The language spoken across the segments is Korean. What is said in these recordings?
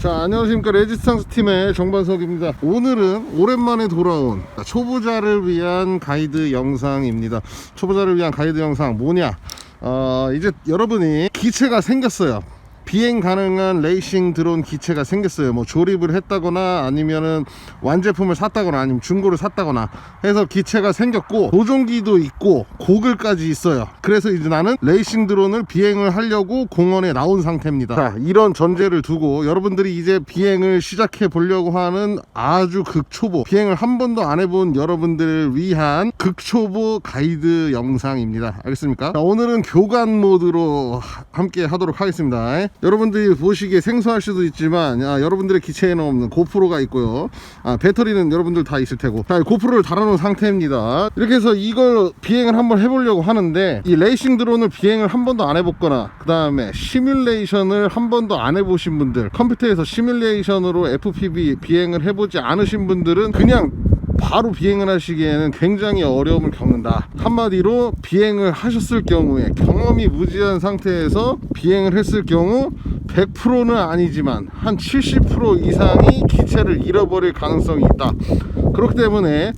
자 안녕하십니까. 레지스탕스 팀의 정반석입니다. 오늘은 오랜만에 돌아온 초보자를 위한 가이드 영상입니다. 초보자를 위한 가이드 영상 뭐냐? 어, 이제 여러분이 기체가 생겼어요 비행 가능한 레이싱 드론 기체가 생겼어요. 뭐 조립을 했다거나 아니면은 완제품을 샀다거나 아니면 중고를 샀다거나 해서 기체가 생겼고 조종기도 있고 고글까지 있어요. 그래서 이제 나는 레이싱 드론을 비행을 하려고 공원에 나온 상태입니다. 자, 이런 전제를 두고 여러분들이 이제 비행을 시작해 보려고 하는 아주 극초보 비행을 한 번도 안 해본 여러분들을 위한 극초보 가이드 영상입니다. 알겠습니까? 자, 오늘은 교관 모드로 하- 함께 하도록 하겠습니다. 여러분들이 보시기에 생소할 수도 있지만 아, 여러분들의 기체에는 없는 고프로가 있고요. 아, 배터리는 여러분들 다 있을 테고. 자, 고프로를 달아놓은 상태입니다. 이렇게 해서 이걸 비행을 한번 해보려고 하는데 이 레이싱 드론을 비행을 한 번도 안 해봤거나 그 다음에 시뮬레이션을 한 번도 안 해보신 분들 컴퓨터에서 시뮬레이션으로 FPV 비행을 해보지 않으신 분들은 그냥 바로 비행을 하시기에는 굉장히 어려움을 겪는다. 한마디로 비행을 하셨을 경우에 경험이 무지한 상태에서 비행을 했을 경우 100%는 아니지만 한 70% 이상이 기체를 잃어버릴 가능성이 있다. 그렇기 때문에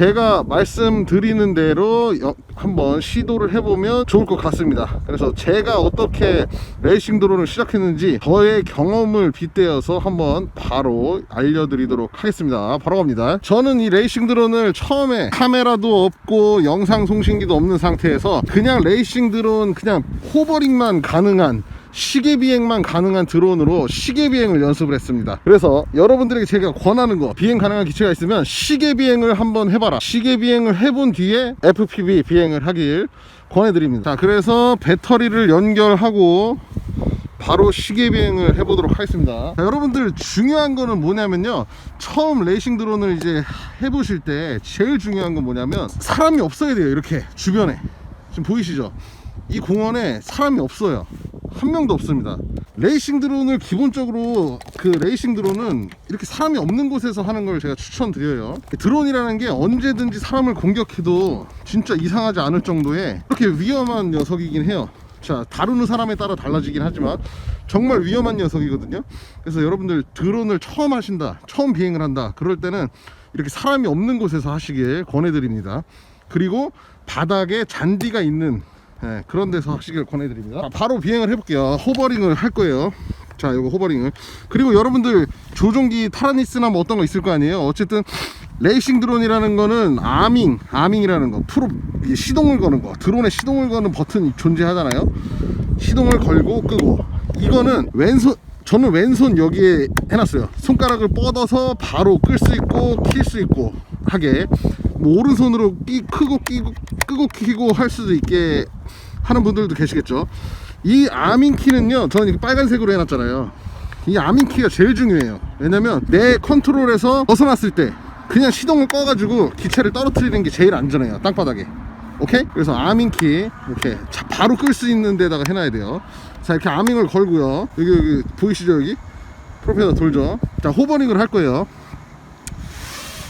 제가 말씀드리는 대로 여- 한번 시도를 해보면 좋을 것 같습니다. 그래서 제가 어떻게 레이싱 드론을 시작했는지 저의 경험을 빗대어서 한번 바로 알려드리도록 하겠습니다. 바로 갑니다. 저는 이 레이싱 드론을 처음에 카메라도 없고 영상 송신기도 없는 상태에서 그냥 레이싱 드론 그냥 호버링만 가능한 시계 비행만 가능한 드론으로 시계 비행을 연습을 했습니다. 그래서 여러분들에게 제가 권하는 거 비행 가능한 기체가 있으면 시계 비행을 한번 해봐라. 시계 비행을 해본 뒤에 FPV 비행을 하길 권해드립니다. 자, 그래서 배터리를 연결하고 바로 시계 비행을 해보도록 하겠습니다. 자, 여러분들 중요한 거는 뭐냐면요. 처음 레이싱 드론을 이제 해보실 때 제일 중요한 건 뭐냐면 사람이 없어야 돼요. 이렇게 주변에 지금 보이시죠? 이 공원에 사람이 없어요. 한 명도 없습니다. 레이싱 드론을 기본적으로 그 레이싱 드론은 이렇게 사람이 없는 곳에서 하는 걸 제가 추천드려요. 드론이라는 게 언제든지 사람을 공격해도 진짜 이상하지 않을 정도의 그렇게 위험한 녀석이긴 해요. 자, 다루는 사람에 따라 달라지긴 하지만 정말 위험한 녀석이거든요. 그래서 여러분들 드론을 처음 하신다, 처음 비행을 한다, 그럴 때는 이렇게 사람이 없는 곳에서 하시길 권해드립니다. 그리고 바닥에 잔디가 있는 예, 그런 데서 하시길 권해드립니다. 자, 바로 비행을 해볼게요. 호버링을 할 거예요. 자, 이거 호버링을. 그리고 여러분들 조종기 타라니스나 뭐 어떤 거 있을 거 아니에요. 어쨌든 레이싱 드론이라는 거는 아밍, 아밍이라는 거, 프로 시동을 거는 거, 드론에 시동을 거는 버튼이 존재하잖아요. 시동을 걸고 끄고. 이거는 왼손 저는 왼손 여기에 해놨어요. 손가락을 뻗어서 바로 끌 수 있고 킬 수 있고 하게. 뭐 오른손으로 끼 크고 끼고 끄고 키고 할 수도 있게 하는 분들도 계시겠죠. 이 아밍 키는요, 저는 빨간색으로 해놨잖아요. 이 아밍 키가 제일 중요해요. 왜냐면 내 컨트롤에서 벗어났을 때 그냥 시동을 꺼가지고 기체를 떨어뜨리는 게 제일 안전해요. 땅바닥에. 오케이? 그래서 아밍 키 이렇게 자, 바로 끌 수 있는 데다가 해놔야 돼요. 자 이렇게 아밍을 걸고요. 여기 여기 보이시죠 여기? 프로펠러 돌죠. 자 호버링을 할 거예요.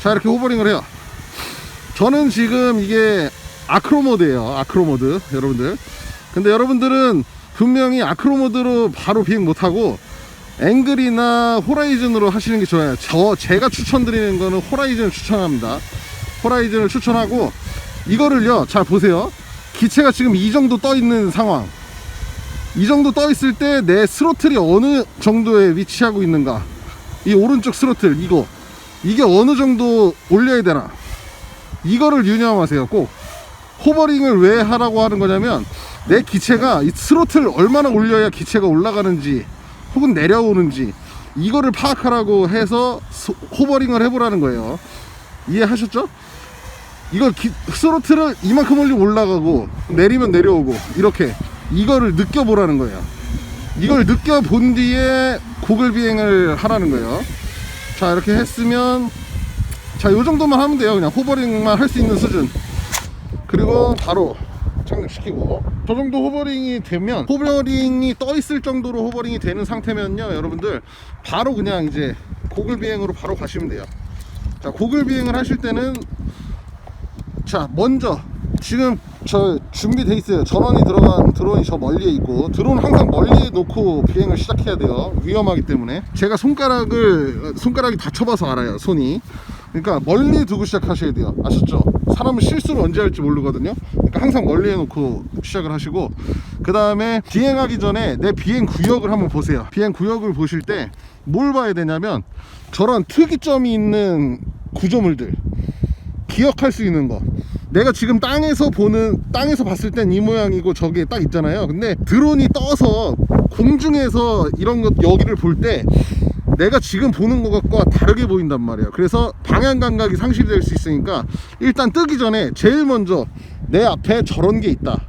자 이렇게 호버링을 해요. 저는 지금 이게 아크로 모드예요. 아크로 모드 여러분들. 근데 여러분들은 분명히 아크로 모드로 바로 비행 못하고 앵글이나 호라이즌으로 하시는 게 좋아요. 저 제가 추천드리는 거는 호라이즌을 추천합니다. 호라이즌을 추천하고 이거를요. 잘 보세요. 기체가 지금 이 정도 떠 있는 상황. 이 정도 떠 있을 때 내 스로틀이 어느 정도에 위치하고 있는가. 이 오른쪽 스로틀 이거 이게 어느 정도 올려야 되나. 이거를 유념하세요. 꼭 호버링을 왜 하라고 하는 거냐면 내 기체가 이 스로틀 얼마나 올려야 기체가 올라가는지 혹은 내려오는지 이거를 파악하라고 해서 소- 호버링을 해보라는 거예요. 이해하셨죠? 이걸 기, 스로틀을 이만큼 올리면 올라가고 내리면 내려오고 이렇게 이거를 느껴보라는 거예요. 이걸 느껴본 뒤에 고글 비행을 하라는 거예요. 자 이렇게 했으면 자, 요 정도만 하면 돼요. 그냥 호버링만 할 수 있는 수준. 그리고 바로 착륙시키고. 저 정도 호버링이 되면, 호버링이 떠 있을 정도로 호버링이 되는 상태면요, 여러분들, 바로 그냥 이제 고글 비행으로 바로 가시면 돼요. 자, 고글 비행을 하실 때는, 자, 먼저 지금 저 준비돼 있어요. 전원이 들어간 드론이 저 멀리에 있고 드론 항상 멀리에 놓고 비행을 시작해야 돼요. 위험하기 때문에 제가 손가락을 손가락이 다쳐봐서 알아요. 손이. 그러니까 멀리 두고 시작하셔야 돼요. 아셨죠? 사람은 실수를 언제 할지 모르거든요. 그러니까 항상 멀리에 놓고 시작을 하시고 그 다음에 비행하기 전에 내 비행 구역을 한번 보세요. 비행 구역을 보실 때 뭘 봐야 되냐면 저런 특이점이 있는 구조물들 기억할 수 있는 거. 내가 지금 땅에서 보는 땅에서 봤을 땐 이 모양이고 저게 딱 있잖아요. 근데 드론이 떠서 공중에서 이런 것 여기를 볼 때 내가 지금 보는 것과 다르게 보인단 말이에요. 그래서 방향 감각이 상실이 될 수 있으니까 일단 뜨기 전에 제일 먼저 내 앞에 저런 게 있다.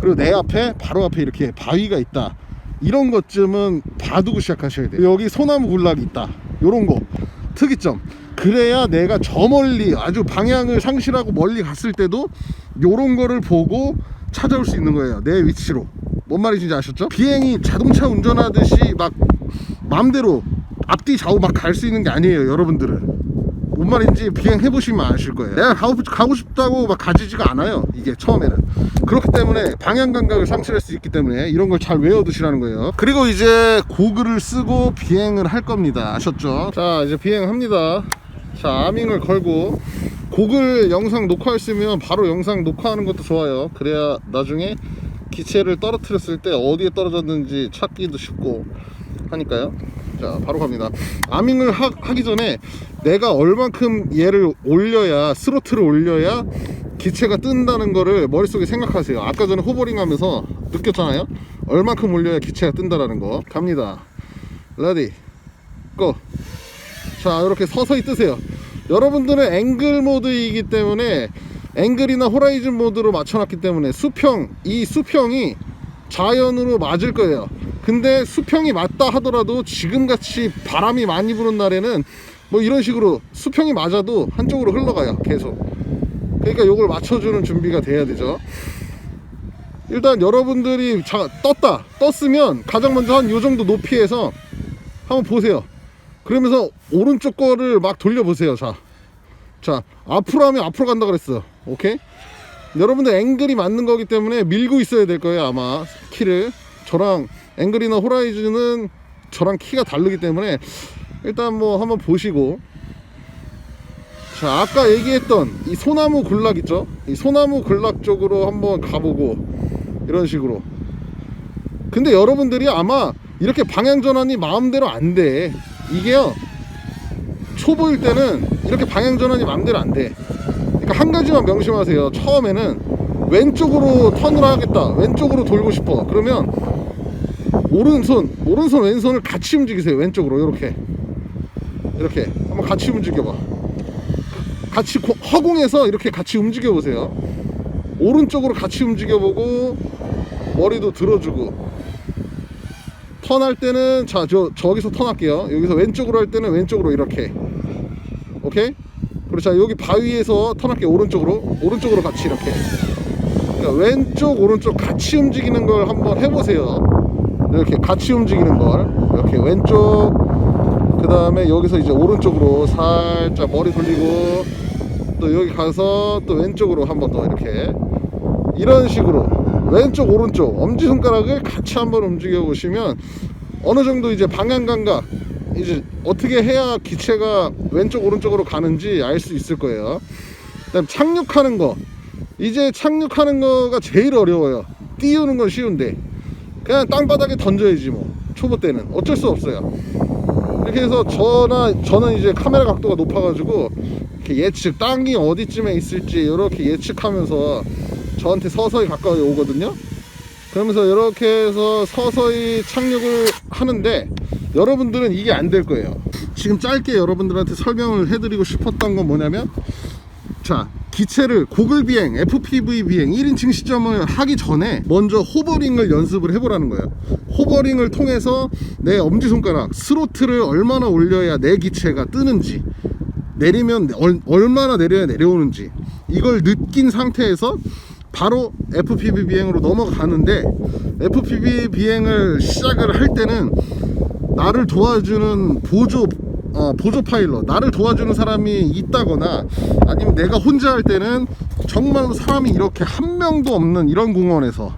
그리고 내 앞에 바로 앞에 이렇게 바위가 있다. 이런 것쯤은 봐두고 시작하셔야 돼요. 여기 소나무 군락이 있다. 요런 거 특이점. 그래야 내가 저 멀리 아주 방향을 상실하고 멀리 갔을 때도 요런 거를 보고 찾아올 수 있는 거예요. 내 위치로. 뭔 말인지 아셨죠? 비행이 자동차 운전하듯이 막 마음대로 앞뒤 좌우 막 갈 수 있는 게 아니에요, 여러분들은. 뭔 말인지 비행 해 보시면 아실 거예요. 내가 가고, 싶다고 막 가지지가 않아요. 이게 처음에는. 그렇기 때문에 방향 감각을 상실할 수 있기 때문에 이런 걸 잘 외워 두시라는 거예요. 그리고 이제 고글을 쓰고 비행을 할 겁니다. 아셨죠? 자, 이제 비행합니다. 자, 아밍을 걸고 고글 영상 녹화했으면 바로 영상 녹화하는 것도 좋아요. 그래야 나중에 기체를 떨어뜨렸을 때 어디에 떨어졌는지 찾기도 쉽고 하니까요. 자, 바로 갑니다. 아밍을 하, 하기 전에 내가 얼만큼 얘를 올려야 스로틀을 올려야 기체가 뜬다는 거를 머릿속에 생각하세요. 아까 전에 호버링 하면서 느꼈잖아요. 얼만큼 올려야 기체가 뜬다라는 거. 갑니다. 레디. 고. 자, 이렇게 서서히 뜨세요. 여러분들은 앵글 모드이기 때문에 앵글이나 호라이즌 모드로 맞춰놨기 때문에 수평, 이 수평이 자연으로 맞을 거예요. 근데 수평이 맞다 하더라도 지금같이 바람이 많이 부는 날에는 뭐 이런 식으로 수평이 맞아도 한쪽으로 흘러가요. 계속. 그러니까 요걸 맞춰주는 준비가 돼야 되죠. 일단 여러분들이 자, 떴다. 떴으면 가장 먼저 한 요 정도 높이에서 한번 보세요. 그러면서 오른쪽 거를 막 돌려보세요. 자. 자, 앞으로 하면 앞으로 간다 그랬어. 오케이? 여러분들 앵글이 맞는 거기 때문에 밀고 있어야 될 거예요. 아마 키를. 저랑 앵글이나 호라이즌은 저랑 키가 다르기 때문에 일단 뭐 한번 보시고. 자 아까 얘기했던 이 소나무 군락 있죠? 이 소나무 군락 쪽으로 한번 가보고 이런 식으로. 근데 여러분들이 아마 이렇게 방향 전환이 마음대로 안 돼. 이게요 초보일 때는 이렇게 방향 전환이 마음대로 안 돼. 그러니까 한 가지만 명심하세요. 처음에는 왼쪽으로 턴을 하겠다. 왼쪽으로 돌고 싶어. 그러면 오른손 오른손 왼손을 같이 움직이세요. 왼쪽으로 이렇게. 이렇게. 한번 같이 움직여봐. 같이 고- 허공에서 이렇게 같이 움직여 보세요. 오른쪽으로 같이 움직여 보고 머리도 들어주고. 턴할 때는 자 저 저기서 턴할게요. 여기서 왼쪽으로 할 때는 왼쪽으로 이렇게. 오케이? 그리고 자 여기 바위에서 턴할게요. 오른쪽으로. 오른쪽으로 같이 이렇게. 그러니까 왼쪽 오른쪽 같이 움직이는 걸 한번 해보세요 이렇게 같이 움직이는 걸 이렇게 왼쪽 그 다음에 여기서 이제 오른쪽으로 살짝 머리 돌리고 또 여기 가서 또 왼쪽으로 한번 더 이렇게. 이런 식으로 왼쪽 오른쪽 엄지손가락을 같이 한번 움직여 보시면 어느 정도 이제 방향 감각 이제 어떻게 해야 기체가 왼쪽 오른쪽으로 가는지 알 수 있을 거예요. 그다음 착륙하는 거. 이제 착륙하는 거가 제일 어려워요. 띄우는 건 쉬운데 그냥 땅바닥에 던져야지 뭐 초보 때는 어쩔 수 없어요 이렇게 해서 저나 저는 이제 카메라 각도가 높아가지고 이렇게 예측 땅이 어디쯤에 있을지 이렇게 예측하면서 저한테 서서히 가까이 오거든요. 그러면서 이렇게 해서 서서히 착륙을 하는데 여러분들은 이게 안 될 거예요. 지금 짧게 여러분들한테 설명을 해드리고 싶었던 건 뭐냐면 자 기체를 고글 비행, FPV 비행 1인칭 시점을 하기 전에 먼저 호버링을 연습을 해보라는 거예요. 호버링을 통해서 내 엄지손가락 스로틀을 얼마나 올려야 내 기체가 뜨는지 내리면 얼, 얼마나 내려야 내려오는지 이걸 느낀 상태에서 바로 FPV 비행으로 넘어가는데 FPV 비행을 시작을 할 때는 나를 도와주는 보조 어, 보조 파일럿 나를 도와주는 사람이 있다거나 아니면 내가 혼자 할 때는 정말로 사람이 이렇게 한 명도 없는 이런 공원에서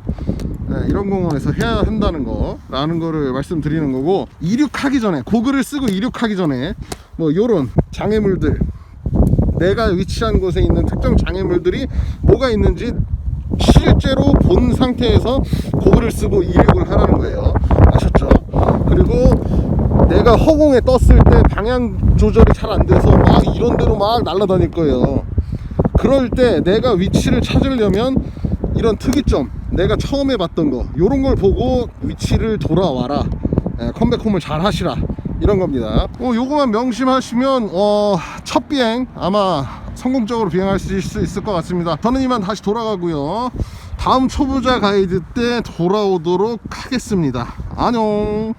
네, 이런 공원에서 해야 한다는 거라는 거를 말씀드리는 거고 이륙하기 전에 고글을 쓰고 이륙하기 전에 뭐 요런 장애물들 내가 위치한 곳에 있는 특정 장애물들이 뭐가 있는지 실제로 본 상태에서 고글을 쓰고 이륙을 하라는 거예요 아셨죠? 그리고 내가 허공에 떴을 때 방향 조절이 잘 안 돼서 막 이런 데로 막 날아다닐 거예요. 그럴 때 내가 위치를 찾으려면 이런 특이점 내가 처음에 봤던 거 요런 걸 보고 위치를 돌아와라. 예, 컴백홈을 잘 하시라. 이런 겁니다. 어, 요거만 명심하시면 어, 첫 비행 아마 성공적으로 비행하실 수 있을 것 같습니다. 저는 이만 다시 돌아가고요. 다음 초보자 가이드 때 돌아오도록 하겠습니다. 안녕